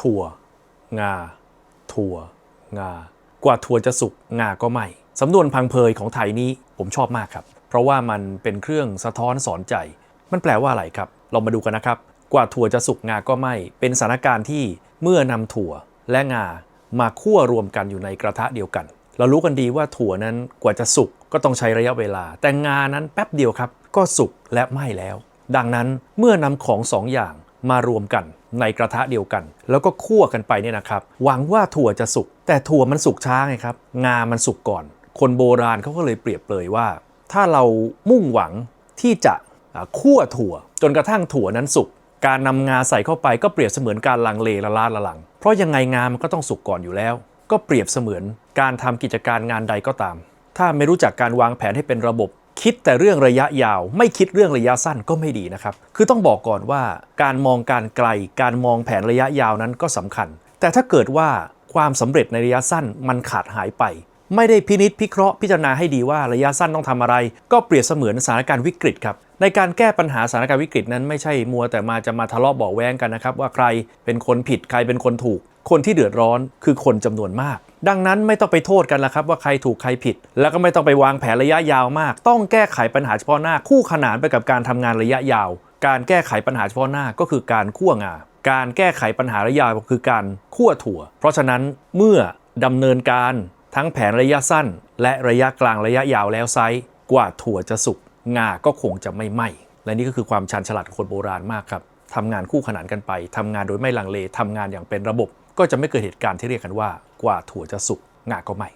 ถั่ว งา ถั่ว งา กว่าถั่วจะสุกงาก็ไม่สำนวนพังเพยของไทยนี้ผมชอบมากครับ เพราะว่ามันเป็นเครื่องสะท้อนสอนใจ มันแปลว่าอะไรครับ เรามาดูกันนะครับ กว่าถั่วจะสุกงาก็ไม่เป็นสถานการณ์ที่เมื่อนำถั่วและงามาคั่วรวมกันอยู่ในกระทะเดียวกัน เรารู้กันดีว่าถั่วนั้นกว่าจะสุกก็ต้องใช้ระยะเวลา แต่งานั้นแป๊บเดียวครับ ก็สุกและไหม้แล้ว ดังนั้นเมื่อนำของสองอย่างมารวมกัน ในกระทะเดียวกัน แล้วก็คั่วกันไปเนี่ยนะครับ หวังว่าถั่วจะสุก แต่ถั่วมันสุกช้าไงครับ งามันสุกก่อน คนโบราณเขาก็เลยเปรียบเลยว่า ถ้าเรามุ่งหวังที่จะคั่วถั่ว จนกระทั่งถั่วนั้นสุก การนำงาใส่เข้าไปก็เปรียบเสมือนการลังเลละลาละหลัง เพราะยังไงงามันก็ต้องสุกก่อนอยู่แล้ว ก็เปรียบเสมือนการทำกิจการงานใดก็ตาม ถ้าไม่รู้จักการวางแผนให้เป็นระบบ คิดแต่เรื่องระยะยาว ไม่คิดเรื่องระยะสั้นก็ไม่ดีนะครับ คือต้องบอกก่อนว่าการมองการไกล การมองแผนระยะยาวนั้นก็สำคัญ แต่ถ้าเกิดว่าความสำเร็จในระยะสั้นมันขาดหายไป ไม่ได้พินิษพิเคราะห์พิจารณาให้ดีว่าระยะสั้นต้องทำอะไร ก็เปรียบเสมือนสถานการณ์วิกฤตครับในการแก้ปัญหาสถานการณ์วิกฤตนั้นไม่ใช่มัวแต่มาจะมาทะเลาะเบาแว้งกันนะครับว่าใครเป็นคนผิดใครเป็นคนถูก คนที่เดือดร้อนคือคนจำนวนมาก ดังนั้นไม่ต้องไปโทษกันละครับว่าใครถูกใครผิด แล้วก็ไม่ต้องไปวางแผนระยะยาวมาก ต้องแก้ไขปัญหาเฉพาะหน้าคู่ขนานไปกับการทำงานระยะยาว การแก้ไขปัญหาเฉพาะหน้าก็คือการคั่วงาการแก้ไขปัญหาระยะยาวคือการคั่วถั่ว เพราะฉะนั้นเมื่อดำเนินการทั้งแผนระยะสั้น และระยะกลางระยะยาวแล้วไซส์กว่าถั่วจะสุกงาก็คงจะไม่ไหม้และนี่ก็คือความชาญฉลาดของคนโบราณมากครับทำงานคู่ขนานกันไป ทำงานโดยไม่ลังเล ทำงานอย่างเป็นระบบ ก็จะไม่เกิดเหตุการณ์ที่เรียกกันว่ากว่าถั่วจะสุกงาก็ไหม้